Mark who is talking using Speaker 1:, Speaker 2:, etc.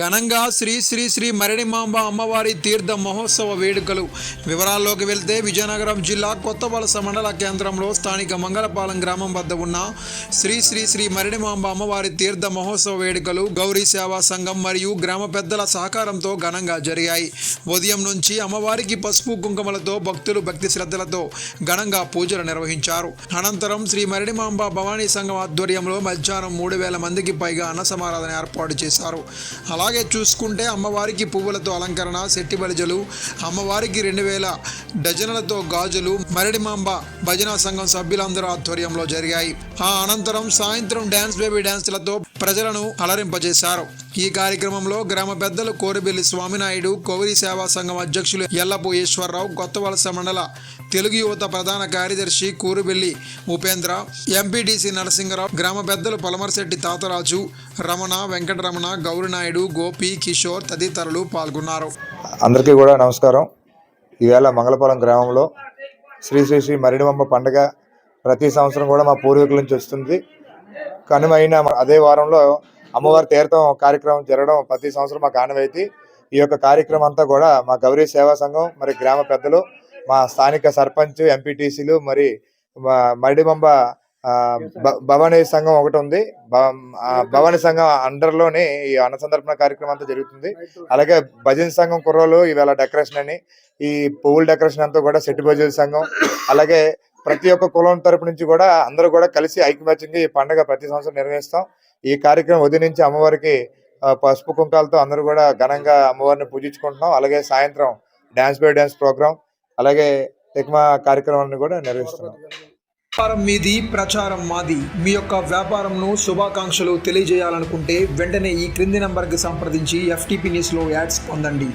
Speaker 1: ఘనంగా శ్రీ శ్రీ శ్రీ మరణిమాంబ అమ్మవారి తీర్థ మహోత్సవ వేడుకలు. వివరాల్లోకి వెళ్తే విజయనగరం జిల్లా కొత్తవలస మండల కేంద్రంలో స్థానిక మంగళపాలెం గ్రామం వద్ద ఉన్న శ్రీ శ్రీ శ్రీ మరణిమాంబ అమ్మవారి తీర్థ మహోత్సవ వేడుకలు గౌరీ సేవా సంఘం మరియు గ్రామ పెద్దల సహకారంతో ఘనంగా జరిగాయి. ఉదయం నుంచి అమ్మవారికి పసుపు కుంకుమలతో భక్తులు భక్తి శ్రద్ధలతో ఘనంగా పూజలు నిర్వహించారు. అనంతరం శ్రీ మరణిమాంబ భవానీ సంఘం ఆధ్వర్యంలో మధ్యాహ్నం మూడు వేల మందికి పైగా అన్న సమారాధన ఏర్పాటు చేశారు. అలా అలాగే చూసుకుంటే అమ్మవారికి పువ్వులతో అలంకరణ శెట్టి బలిజలు అమ్మవారికి రెండు వేల డజనులతో గాజులు మరడిమాంబ భజన సంఘం సభ్యులందరూ ఆధ్వర్యంలో జరిగాయి. ఆ అనంతరం సాయంత్రం డ్యాన్స్ బేబీ డ్యాన్స్లతో ప్రజలను అలరింపజేశారు. ఈ కార్యక్రమంలో గ్రామ పెద్దలు కోరబెల్లి స్వామినాయుడు కోవిరి సేవా సంఘం అధ్యక్షులు ఎల్లపు ఈశ్వరరావు కొత్తవలస మండల తెలుగు యువత ప్రధాన కార్యదర్శి కూరుబెల్లి ఉపేంద్ర ఎంపీటీసీ నరసింగరావు గ్రామ పెద్దలు పలమరశెట్టి తాతరాజు రమణ వెంకటరమణ గౌరినాయుడు గోపి కిషోర్ తదితరులు పాల్గొన్నారు.
Speaker 2: అందరికీ కూడా నమస్కారం. ఈవేళ మంగళపాలెం గ్రామంలో శ్రీ శ్రీ శ్రీ మరిడిమంబ పండుగ ప్రతి సంవత్సరం కూడా మా పూర్వీకుల నుంచి వస్తుంది. కనుమైన అదే వారంలో అమ్మవారి తీర్థం కార్యక్రమం జరగడం ప్రతి సంవత్సరం మాకు ఆనవాయితీ ఈ యొక్క కార్యక్రమం అంతా కూడా మా గౌరీ సేవా సంఘం మరి గ్రామ పెద్దలు మా స్థానిక సర్పంచ్ ఎంపీటీసీలు మరి మడిబంబ మరిడిమంబ భవానీ సంఘం ఒకటి ఉంది. భ- భవానీ సంఘం అండర్లోనే ఈ అన్నసందర్పణ కార్యక్రమం అంతా జరుగుతుంది. అలాగే భజన సంఘం కుర్రోలు ఇవాళ డెకరేషన్ అని ఈ పువ్వుల డెకరేషన్ అంతా కూడా సెట్టి భజన సంఘం అలాగే ప్రతి ఒక్క కులం తరపు నుంచి కూడా అందరూ కూడా కలిసి ఐక్యమత్యంగా ఈ పండుగ ప్రతి సంవత్సరం నిర్వహిస్తాం. ఈ కార్యక్రమం ఉదయం నుంచి అమ్మవారికి పసుపు కుంకాలతో అందరూ కూడా ఘనంగా అమ్మవారిని పూజించుకుంటున్నాం. అలాగే సాయంత్రం డాన్స్ బై డాన్స్ ప్రోగ్రామ్ అలాగే ఎక్మా కార్యక్రమాన్ని కూడా నిర్వహిస్తున్నాం.
Speaker 1: వ్యాపారం మీది ప్రచారం మాది. మీ యొక్క వ్యాపారంను శుభాకాంక్షలు తెలియజేయాలనుకుంటే వెంటనే ఈ క్రింది నంబర్కి సంప్రదించి ఎఫ్టీపీ న్యూస్లో యాడ్స్ పొందండి.